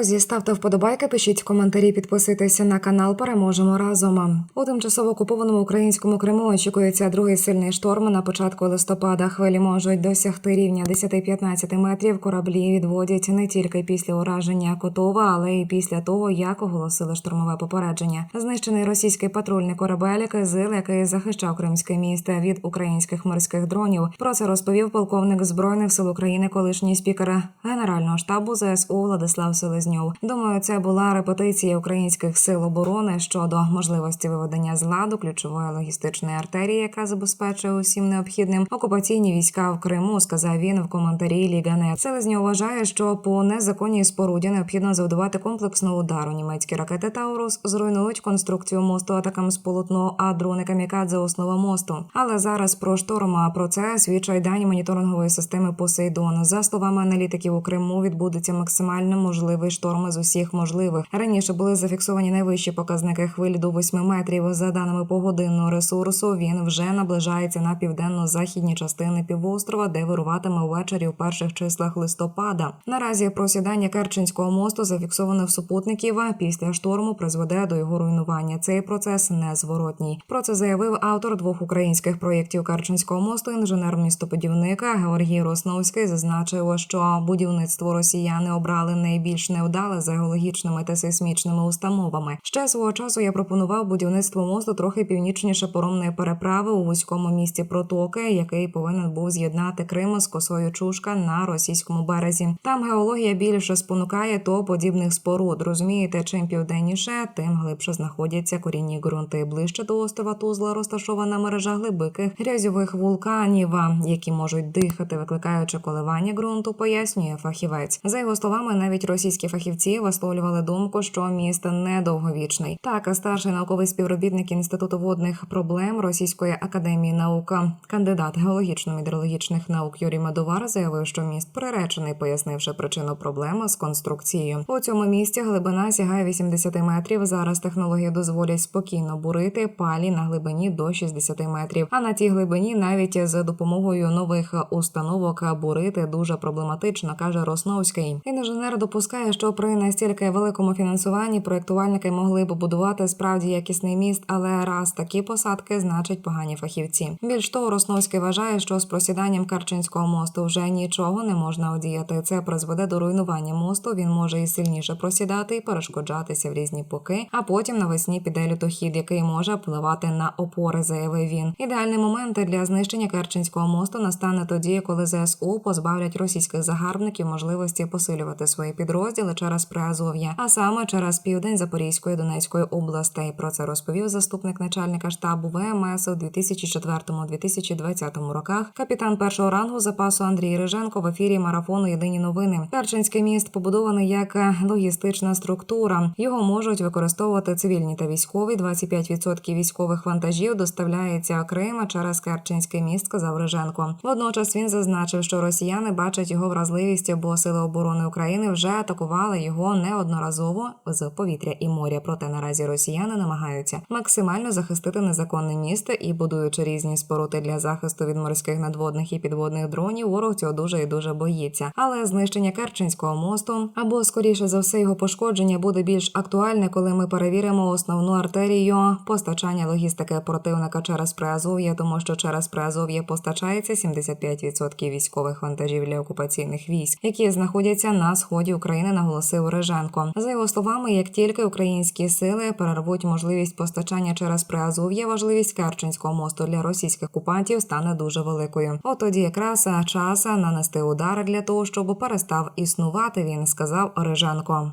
Друзі, ставте вподобайки, пишіть коментарі, підписуйтеся на канал. Переможемо разом. У тимчасово окупованому українському Криму очікується другий сильний шторм. На початку листопада хвилі можуть досягти рівня 10-15 метрів. Кораблі відводять не тільки після ураження Котова, але й після того, як оголосили штурмове попередження. Знищений російський патрульний корабель Кизил, який захищав кримське місто від українських морських дронів. Про це розповів полковник збройних сил України, колишній спікер Генерального штабу ЗСУ Владислав Селезньов. Думаю, це була репетиція українських сил оборони щодо можливості виведення з ладу ключової логістичної артерії, яка забезпечує усім необхідним окупаційні війська в Криму. Сказав він в коментарі Ліганет. Селезньов вважає, що по незаконній споруді необхідно завдавати комплексного удару. Німецькі ракети Таурус зруйнують конструкцію мосту атакам з полотно, а дрони камікадзе основа мосту. Але зараз про шторм, а про це свідчать дані моніторингової системи Посейдон. За словами аналітиків у Криму відбудеться максимально можливий шторм з усіх можливих. Раніше були зафіксовані найвищі показники хвилі до 8 метрів. За даними погодинного ресурсу, він вже наближається на південно-західні частини півострова, де вируватиме ввечері у перших числах листопада. Наразі просідання Керченського мосту зафіксоване в супутників. Після шторму призведе до його руйнування. Цей процес незворотній. Про це заявив автор двох українських проєктів Керченського мосту, інженер-містоподівника Георгій Росновський. Зазначив, що будівництво росіяни обрали найбільш невдале за геологічними та сейсмічними установами. Ще свого часу я пропонував будівництво мосту трохи північніше поромної переправи у вузькому місті протоки, який повинен був з'єднати Крим з косою Чушка на російському березі. Там геологія більше спонукає до подібних споруд. Розумієте, чим південніше, тим глибше знаходяться корінні ґрунти. Ближче до острова Тузла розташована мережа глибоких грязьових вулканів, які можуть дихати, викликаючи коливання ґрунту, пояснює фахівець. За його словами, навіть російські фахівці висловлювали думку, що міст недовговічний. Так, старший науковий співробітник інституту водних проблем Російської академії наук, кандидат геологічно-мінералогічних наук Юрій Медовар заявив, що міст приречений, пояснивши причину проблеми з конструкцією. У цьому місті глибина сягає 80 метрів. Зараз технології дозволять спокійно бурити палі на глибині до 60 метрів. А на тій глибині навіть з допомогою нових установок бурити дуже проблематично, каже Росновський. Інженер допускає, що при настільки великому фінансуванні проєктувальники могли б будувати справді якісний міст, але раз такі посадки значить погані фахівці. Більш того, Росновський вважає, що з просіданням Карчинського мосту вже нічого не можна одіяти. Це призведе до руйнування мосту. Він може і сильніше просідати і перешкоджатися в різні поки, а потім навесні піде лютохід, який може впливати на опори, заявив він. Ідеальний момент для знищення Керченського мосту настане тоді, коли ЗСУ позбавлять російських загарбників можливості посилювати свої підрозділи через Приазов'я, а саме через південь Запорізької Донецької областей. Про це розповів заступник начальника штабу ВМС у 2004-2020 роках. Капітан першого рангу запасу Андрій Риженко в ефірі марафону Єдині новини. Керченський міст побудований як логістична структура. Його можуть використовувати цивільні та військові. 25% військових вантажів доставляється Крима через Керченський міст. Сказав Риженко. Водночас він зазначив, що росіяни бачать його вразливість, бо сили оборони України вже атакували його неодноразово з повітря і моря. Проте наразі росіяни намагаються максимально захистити незаконне місто і будуючи різні споруди для захисту від морських надводних і підводних дронів. Ворог цього дуже і дуже боїться. Але знищення Керченського мосту або скоріше за все його пошкодження буде більш актуальне, коли ми перевіримо основну артерію постачання логістики противника через Приазов'я, тому що через Приазов'я постачається 75% військових вантажів для окупаційних військ, які знаходяться на сході України, наголосив Реженко. За його словами, як тільки українські сили перервуть можливість постачання через Приазов'я, важливість Керченського мосту для російських окупантів стане дуже великою. От тоді якраз час нанести удар для того, щоб перестав існувати. Він сказав Реженко.